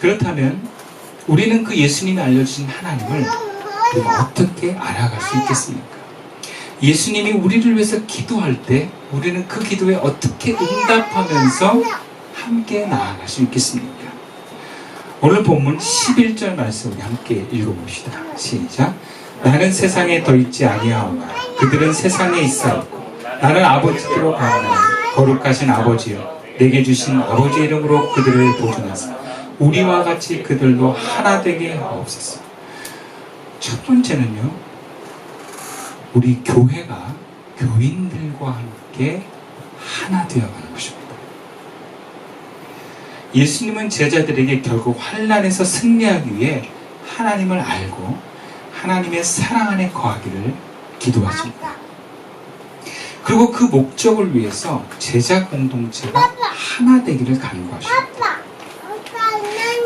그렇다면 우리는 그 예수님이 알려주신 하나님을 어떻게 알아갈 수 있겠습니까? 예수님이 우리를 위해서 기도할 때 우리는 그 기도에 어떻게 응답하면서 함께 나아갈 수 있겠습니까? 오늘 본문 11절 말씀 우리 함께 읽어봅시다. 시작. 나는 세상에 더 있지 아니하오나 그들은 세상에 있어 있고 나는 아버지께로 가오나 거룩하신 아버지여 내게 주신 아버지 이름으로 그들을 보존하사 우리와 같이 그들도 하나 되게 하옵소서. 첫 번째는요. 우리 교회가 교인들과 함께 하나 되어가는 것입니다. 예수님은 제자들에게 결국 환란에서 승리하기 위해 하나님을 알고 하나님의 사랑 안에 거하기를 기도하십니다. 그리고 그 목적을 위해서 제자 공동체가 하나 되기를 간구하십니다.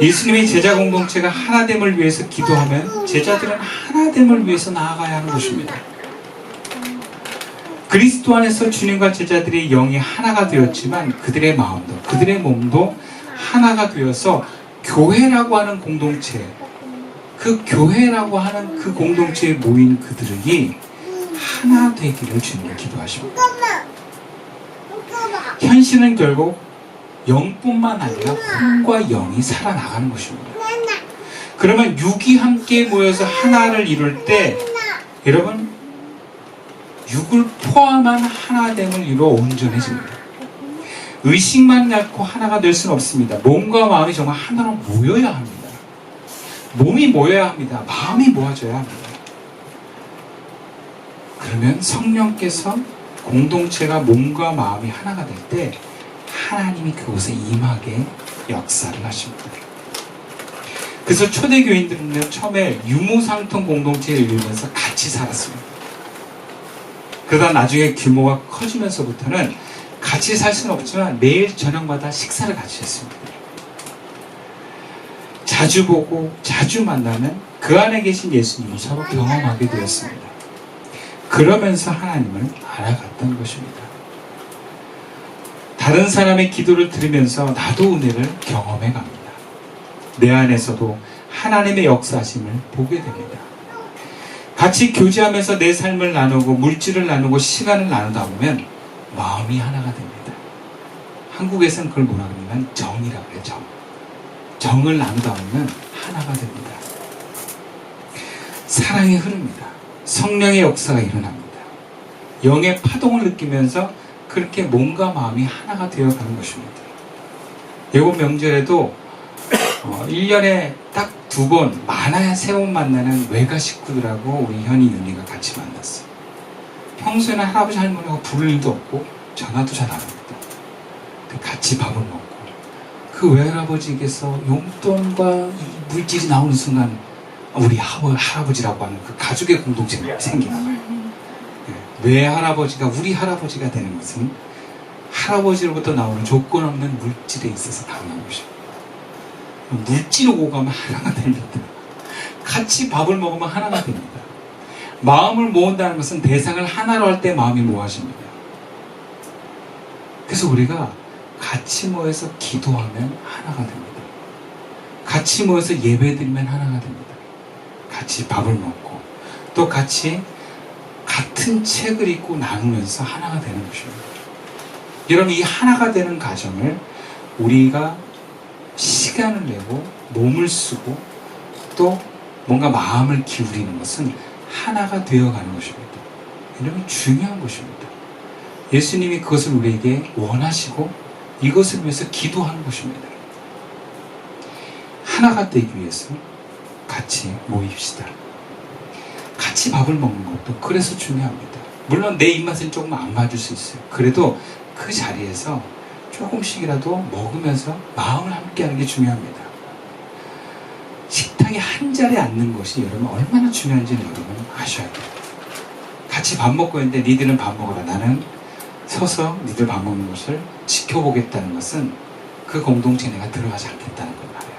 예수님이 제자 공동체가 하나됨을 위해서 기도하면 제자들은 하나됨을 위해서 나아가야 하는 것입니다. 그리스도 안에서 주님과 제자들의 영이 하나가 되었지만 그들의 마음도 그들의 몸도 하나가 되어서 교회라고 하는 공동체 그 교회라고 하는 그 공동체에 모인 그들이 하나 되기를 주님께 기도하십니다. 현실은 결국 영뿐만 아니라 혼과 영이 살아나가는 것입니다. 그러면 육이 함께 모여서 하나를 이룰 때 여러분 육을 포함한 하나됨을 이루어 온전해집니다. 의식만 갖고 하나가 될 수는 없습니다. 몸과 마음이 정말 하나로 모여야 합니다. 몸이 모여야 합니다. 마음이 모아져야 합니다. 그러면 성령께서 공동체가 몸과 마음이 하나가 될 때 하나님이 그곳에 임하게 역사를 하십니다. 그래서 초대 교인들은 처음에 유무상통 공동체를 이루면서 같이 살았습니다. 그러다 나중에 규모가 커지면서부터는 같이 살 수는 없지만 매일 저녁마다 식사를 같이 했습니다. 자주 보고 자주 만나면 그 안에 계신 예수님을 서로 경험하게 되었습니다. 그러면서 하나님을 알아갔던 것입니다. 다른 사람의 기도를 들으면서 나도 은혜를 경험해 갑니다. 내 안에서도 하나님의 역사심을 보게 됩니다. 같이 교제하면서 내 삶을 나누고 물질을 나누고 시간을 나누다 보면 마음이 하나가 됩니다. 한국에서는 그걸 뭐라 그러냐면 정이라고 해요, 정. 정을 나누다 보면 하나가 됩니다. 사랑이 흐릅니다. 성령의 역사가 일어납니다. 영의 파동을 느끼면서 그렇게 몸과 마음이 하나가 되어가는 것입니다. 이번 명절에도 어, 1년에 딱 두 번, 많아야 세 번 만나는 외가 식구들하고 우리 현이 윤희가 같이 만났어요. 평소에는 할아버지 할머니하고 부를 일도 없고 전화도 잘 안 합니다. 같이 밥을 먹고 그 외할아버지께서 용돈과 이 물질이 나오는 순간 우리 할아버지라고 하는 그 가족의 공동체가 생기나 봐요. 예, 외할아버지가 우리 할아버지가 되는 것은 할아버지로부터 나오는 조건 없는 물질에 있어서 가능한 것입니다. 물질 오고 가면 하나가 됩니다. 같이 밥을 먹으면 하나가 됩니다. 마음을 모은다는 것은 대상을 하나로 할 때 마음이 모아집니다. 그래서 우리가 같이 모여서 기도하면 하나가 됩니다. 같이 모여서 예배드리면 하나가 됩니다. 같이 밥을 먹고 또 같이 같은 책을 읽고 나누면서 하나가 되는 것입니다. 여러분 이 하나가 되는 과정을 우리가 시간을 내고 몸을 쓰고 또 뭔가 마음을 기울이는 것은 하나가 되어가는 것입니다. 이러면 중요한 것입니다. 예수님이 그것을 우리에게 원하시고 이것을 위해서 기도하는 것입니다. 하나가 되기 위해서 같이 모입시다. 같이 밥을 먹는 것도 그래서 중요합니다. 물론 내 입맛은 조금 안 맞을 수 있어요. 그래도 그 자리에서 조금씩이라도 먹으면서 마음을 함께 하는 게 중요합니다. 식탁에 한 자리에 앉는 것이 여러분 얼마나 중요한지는 여러분 아셔야 돼요. 같이 밥 먹고 있는데 니들은 밥 먹어라. 나는 서서 니들 밥 먹는 것을 지켜보겠다는 것은 그 공동체에 내가 들어가지 않겠다는 걸 말해요.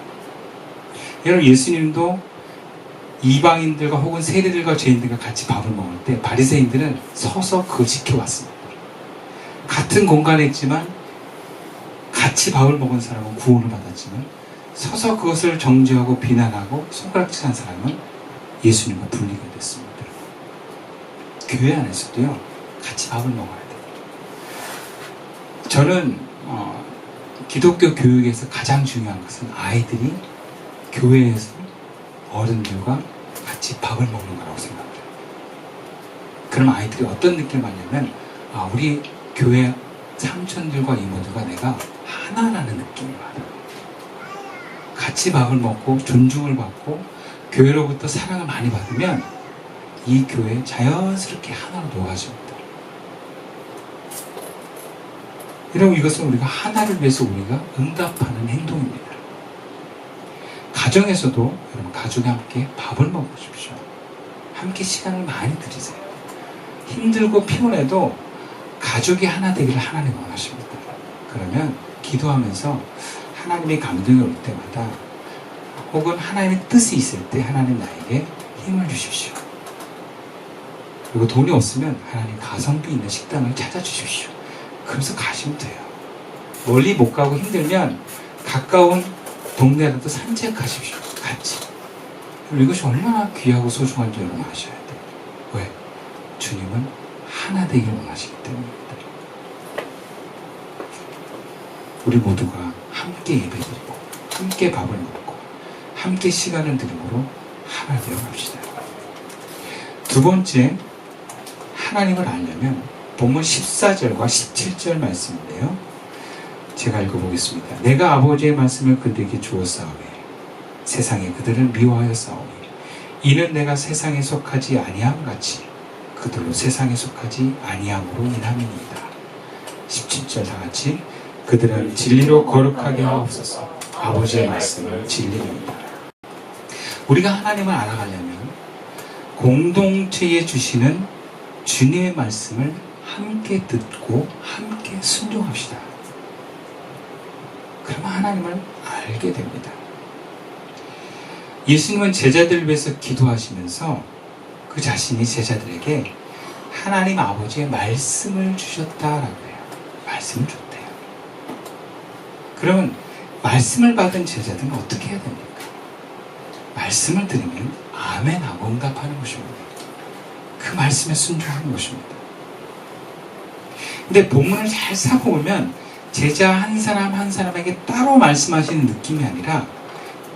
여러분 예수님도 이방인들과 혹은 세리들과 죄인들과 같이 밥을 먹을 때 바리새인들은 서서 그걸 지켜봤습니다. 같은 공간에 있지만 같이 밥을 먹은 사람은 구원을 받았지만 서서 그것을 정죄하고 비난하고 손가락질한 사람은 예수님과 분리가 됐습니다. 교회 안에서도요 같이 밥을 먹어야 돼요. 저는 어, 기독교 교육에서 가장 중요한 것은 아이들이 교회에서 어른들과 같이 밥을 먹는 거라고 생각해요. 그럼 아이들이 어떤 느낌을 받냐면 아 우리 교회 삼촌들과 이모들과 내가 하나라는 느낌을 받아요. 같이 밥을 먹고 존중을 받고 교회로부터 사랑을 많이 받으면 이 교회 자연스럽게 하나로 녹아집니다. 여러분 이것은 우리가 하나를 위해서 우리가 응답하는 행동입니다. 가정에서도 여러분 가족이 함께 밥을 먹으십시오. 함께 시간을 많이 들이세요. 힘들고 피곤해도 가족이 하나 되기를 하나님 원하십니다. 그러면 기도하면서 하나님의 감동이 올 때마다 혹은 하나님의 뜻이 있을 때 하나님 나에게 힘을 주십시오. 그리고 돈이 없으면 하나님 가성비 있는 식당을 찾아주십시오. 그러면서 가시면 돼요. 멀리 못 가고 힘들면 가까운 동네라도 산책하십시오. 같이. 그리고 이것이 얼마나 귀하고 소중한지 여러분 아셔야 돼요. 왜? 주님은 하나 되길 원하시기 때문입니다. 우리 모두가 함께 예배드리고 함께 밥을 먹고 함께 시간을 드림으로 하나 되어 갑시다. 두 번째, 하나님을 알려면 본문 14절과 17절 말씀인데요. 제가 읽어보겠습니다. 내가 아버지의 말씀을 그들에게 주었사오니 세상에 그들을 미워하였사오니 이는 내가 세상에 속하지 아니함 같이 그들로 세상에 속하지 아니함으로 인함이니이다. 17절 다 같이 그들은 진리로 거룩하게 하옵소서 아버지의 말씀을 진리입니다. 우리가 하나님을 알아가려면 공동체에 주시는 주님의 말씀을 함께 듣고 함께 순종합시다. 그러면 하나님을 알게 됩니다. 예수님은 제자들을 위해서 기도하시면서 그 자신이 제자들에게 하나님 아버지의 말씀을 주셨다라고 해요. 말씀을 줬대요. 그러면 말씀을 받은 제자들은 어떻게 해야 됩니까? 말씀을 들으면 아멘하고 응답하는 것입니다. 그 말씀에 순종하는 것입니다. 근데 본문을 잘 살펴보면 제자 한 사람 한 사람에게 따로 말씀하시는 느낌이 아니라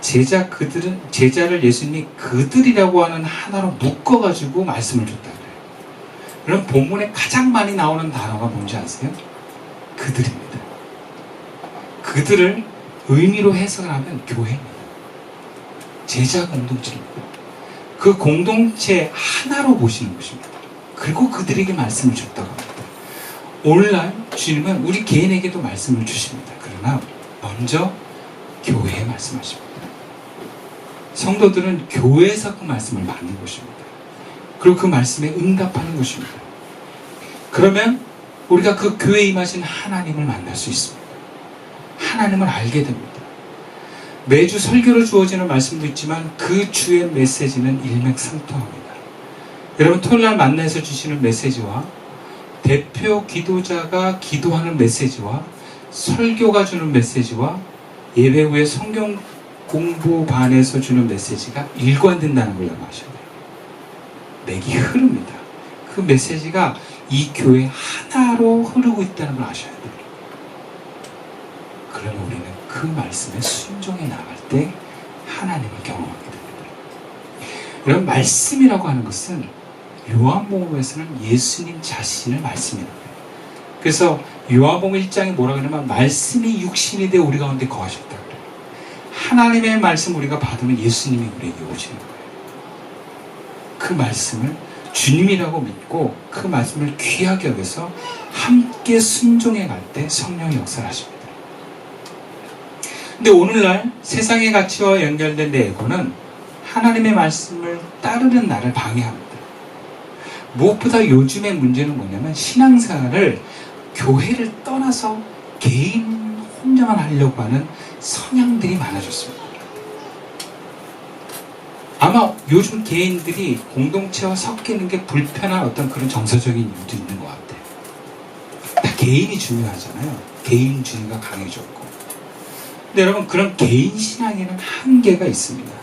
제자 그들은 제자를 예수님이 그들이라고 하는 하나로 묶어 가지고 말씀을 줬다 그래요. 그럼 본문에 가장 많이 나오는 단어가 뭔지 아세요? 그들입니다. 그들을 의미로 해석을 하면 교회입니다. 제자 공동체입니다. 그 공동체 하나로 보시는 것입니다. 그리고 그들에게 말씀을 줬다고 합니다. 오늘날 주님은 우리 개인에게도 말씀을 주십니다. 그러나 먼저 교회에 말씀하십니다. 성도들은 교회에서 그 말씀을 받는 것입니다. 그리고 그 말씀에 응답하는 것입니다. 그러면 우리가 그 교회에 임하신 하나님을 만날 수 있습니다. 하나님을 알게 됩니다. 매주 설교로 주어지는 말씀도 있지만 그 주의 메시지는 일맥상통합니다. 여러분 토요일 날 만나서 주시는 메시지와 대표 기도자가 기도하는 메시지와 설교가 주는 메시지와 예배 후에 성경 공부반에서 주는 메시지가 일관된다는 걸 아셔야 돼요. 맥이 흐릅니다. 그 메시지가 이 교회 하나로 흐르고 있다는 걸 아셔야 돼요. 그러면 우리는 그 말씀에 순종해 나갈 때 하나님을 경험하게 됩니다. 여러분 말씀이라고 하는 것은 요한복음에서는 예수님 자신을 말씀이라고 해요. 그래서 요한복음 1장에 뭐라 그러냐면 말씀이 육신이 되어 우리 가운데 거하셨다. 하나님의 말씀 우리가 받으면 예수님이 우리에게 오시는 거예요. 그 말씀을 주님이라고 믿고 그 말씀을 귀하게 여겨서 함께 순종해 갈 때 성령이 역사하십니다. 근데 오늘날 세상의 가치와 연결된 내 에고는 하나님의 말씀을 따르는 나를 방해합니다. 무엇보다 요즘의 문제는 뭐냐면 신앙생활을 교회를 떠나서 개인 혼자만 하려고 하는 성향들이 많아졌습니다. 아마 요즘 개인들이 공동체와 섞이는 게 불편한 어떤 그런 정서적인 이유도 있는 것 같아요. 다 개인이 중요하잖아요. 개인주의가 강해졌고. 근데 여러분 그런 개인 신앙에는 한계가 있습니다.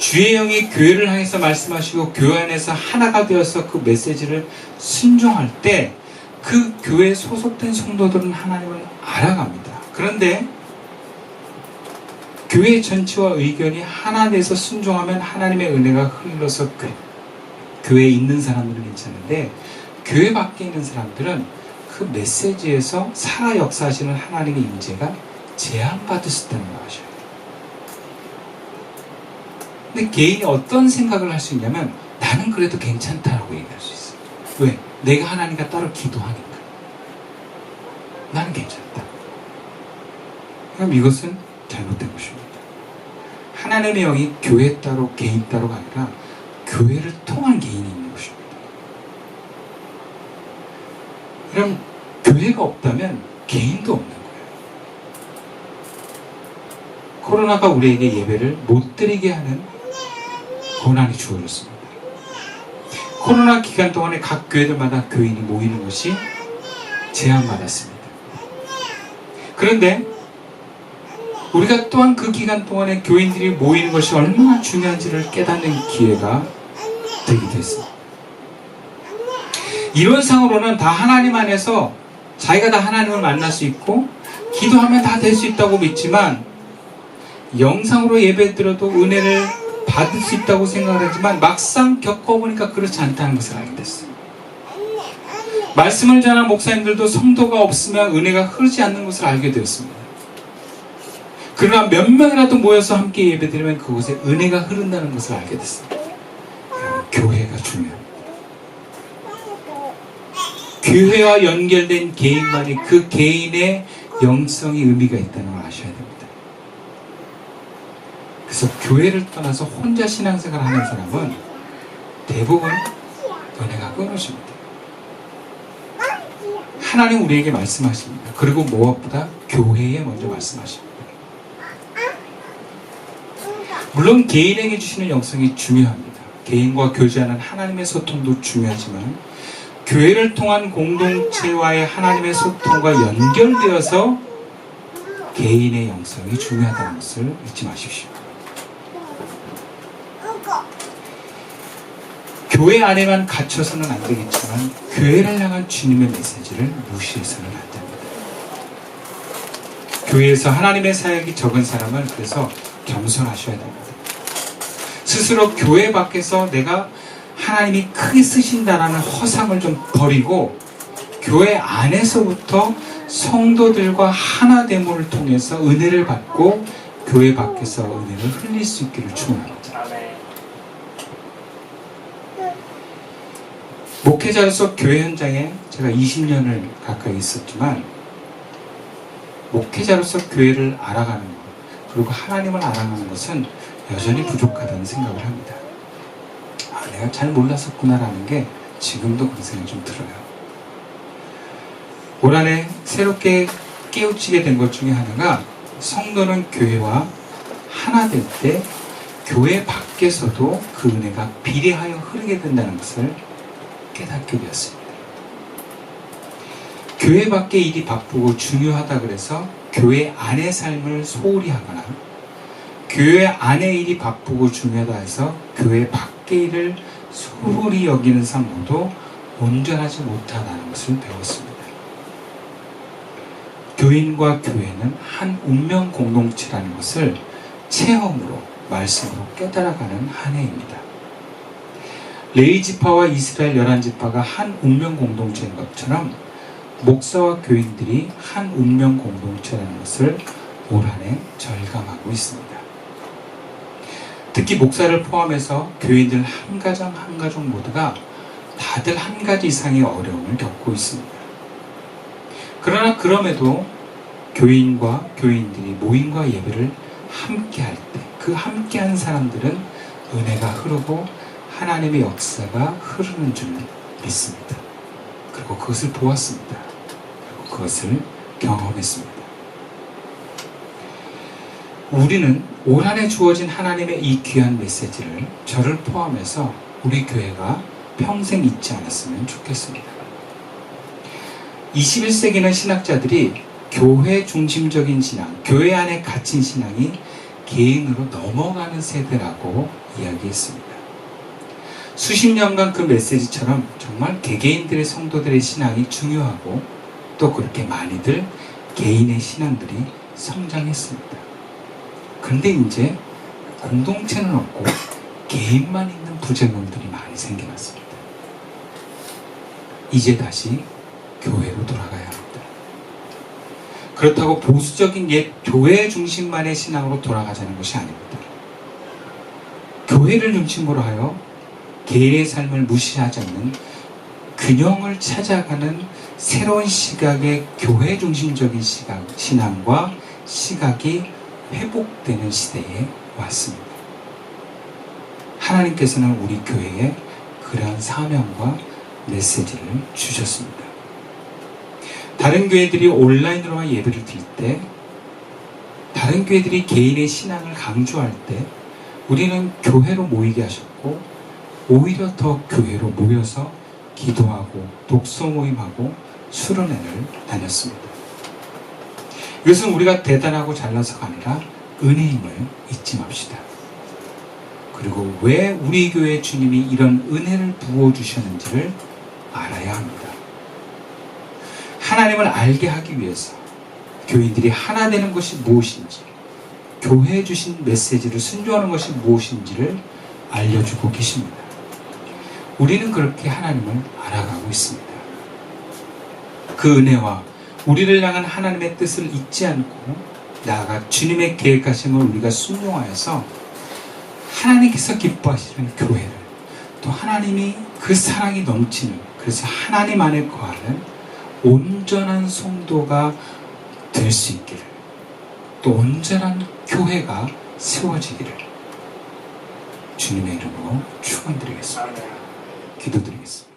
주의 영이 교회를 향해서 말씀하시고 교회 안에서 하나가 되어서 그 메시지를 순종할 때 그 교회에 소속된 성도들은 하나님을 알아갑니다. 그런데 교회 전체와 의견이 하나 돼서 순종하면 하나님의 은혜가 흘러서 그 교회에 있는 사람들은 괜찮은데 교회 밖에 있는 사람들은 그 메시지에서 살아 역사하시는 하나님의 임재가 제한받을 수 있다는 돼요. 근데 개인이 어떤 생각을 할 수 있냐면 나는 그래도 괜찮다라고 얘기할 수 있어요. 왜? 내가 하나님과 따로 기도하니까. 나는 괜찮다. 그럼 이것은 잘못된 것입니다. 하나님의 영이 교회 따로 개인 따로가 아니라 교회를 통한 개인이 있는 것입니다. 그럼 교회가 없다면 개인도 없는 거예요. 코로나가 우리에게 예배를 못 드리게 하는 고난이 주어졌습니다. 코로나 기간 동안에 각 교회들마다 교인이 모이는 것이 제한받았습니다. 그런데 우리가 또한 그 기간 동안에 교인들이 모이는 것이 얼마나 중요한지를 깨닫는 기회가 되기도 했습니다. 이론상으로는 다 하나님 안에서 자기가 다 하나님을 만날 수 있고 기도하면 다 될 수 있다고 믿지만 영상으로 예배 드려도 은혜를 받을 수 있다고 생각을 하지만 막상 겪어보니까 그렇지 않다는 것을 알게 됐어요. 말씀을 전한 목사님들도 성도가 없으면 은혜가 흐르지 않는 것을 알게 되었습니다. 그러나 몇 명이라도 모여서 함께 예배드리면 그곳에 은혜가 흐른다는 것을 알게 됐습니다. 여러분, 교회가 중요합니다. 교회와 연결된 개인만이 그 개인의 영성이 의미가 있다는 걸 아셔야 됩니다. 그래서 교회를 떠나서 혼자 신앙생활 하는 사람은 대부분 은혜가 끊어집니다. 하나님 우리에게 말씀하십니다. 그리고 무엇보다 교회에 먼저 말씀하십니다. 물론 개인에게 주시는 영성이 중요합니다. 개인과 교제하는 하나님의 소통도 중요하지만 교회를 통한 공동체와의 하나님의 소통과 연결되어서 개인의 영성이 중요하다는 것을 잊지 마십시오. 교회 안에만 갇혀서는 안 되겠지만 교회를 향한 주님의 메시지를 무시해서는 안 됩니다. 교회에서 하나님의 사역이 적은 사람은 그래서 겸손하셔야 됩니다. 스스로 교회 밖에서 내가 하나님이 크게 쓰신다라는 허상을 좀 버리고 교회 안에서부터 성도들과 하나됨을 통해서 은혜를 받고 교회 밖에서 은혜를 흘릴 수 있기를 축원합니다. 목회자로서 교회 현장에 제가 20년을 가까이 있었지만 목회자로서 교회를 알아가는 것 그리고 하나님을 알아가는 것은 여전히 부족하다는 생각을 합니다. 아, 내가 잘 몰랐었구나라는 게 지금도 그런 생각이 좀 들어요. 올 한해 새롭게 깨우치게 된 것 중에 하나가 성도는 교회와 하나 될 때 교회 밖에서도 그 은혜가 비례하여 흐르게 된다는 것을 깨닫게 되었습니다. 교회 밖의 일이 바쁘고 중요하다 그래서 교회 안의 삶을 소홀히 하거나 교회 안의 일이 바쁘고 중요하다 해서 교회 밖의 일을 소홀히 여기는 삶도 온전하지 못하다는 것을 배웠습니다. 교인과 교회는 한 운명 공동체라는 것을 체험으로 말씀으로 깨달아가는 한 해입니다. 레이 지파와 이스라엘 열한 지파가 한 운명 공동체인 것처럼 목사와 교인들이 한 운명 공동체라는 것을 올 한해 절감하고 있습니다. 특히 목사를 포함해서 교인들 한 가정 한 가족 모두가 다들 한 가지 이상의 어려움을 겪고 있습니다. 그러나 그럼에도 교인과 교인들이 모임과 예배를 함께 할 때, 그 함께 한 사람들은 은혜가 흐르고 하나님의 역사가 흐르는 줄 믿습니다. 그리고 그것을 보았습니다. 그리고 그것을 경험했습니다. 우리는 올 한해 주어진 하나님의 이 귀한 메시지를 저를 포함해서 우리 교회가 평생 잊지 않았으면 좋겠습니다. 21세기는 신학자들이 교회 중심적인 신앙, 교회 안에 갇힌 신앙이 개인으로 넘어가는 세대라고 이야기했습니다. 수십 년간 그 메시지처럼 정말 개개인들의 성도들의 신앙이 중요하고 또 그렇게 많이들 개인의 신앙들이 성장했습니다. 그런데 이제 공동체는 없고 개인만 있는 부작용들이 많이 생겨났습니다. 이제 다시 교회로 돌아가야 합니다. 그렇다고 보수적인 옛 교회 중심만의 신앙으로 돌아가자는 것이 아닙니다. 교회를 중심으로 하여 개인의 삶을 무시하지 않는 균형을 찾아가는 새로운 시각의 교회 중심적인 시각, 신앙과 시각이 회복되는 시대에 왔습니다. 하나님께서는 우리 교회에 그러한 사명과 메시지를 주셨습니다. 다른 교회들이 온라인으로만 예배를 드릴 때, 다른 교회들이 개인의 신앙을 강조할 때, 우리는 교회로 모이게 하셨고, 오히려 더 교회로 모여서 기도하고, 독서 모임하고, 수련회를 다녔습니다. 이것은 우리가 대단하고 잘나서가 아니라 은혜임을 잊지 맙시다. 그리고 왜 우리 교회 주님이 이런 은혜를 부어주셨는지를 알아야 합니다. 하나님을 알게 하기 위해서 교인들이 하나 되는 것이 무엇인지, 교회에 주신 메시지를 순종하는 것이 무엇인지를 알려주고 계십니다. 우리는 그렇게 하나님을 알아가고 있습니다. 그 은혜와 우리를 향한 하나님의 뜻을 잊지 않고 나아가 주님의 계획하심을 우리가 순종하여서 하나님께서 기뻐하시는 교회를 또 하나님이 그 사랑이 넘치는 그래서 하나님 안에 거하는 온전한 성도가 될 수 있기를 또 온전한 교회가 세워지기를 주님의 이름으로 축원드리겠습니다. 기도드리겠습니다.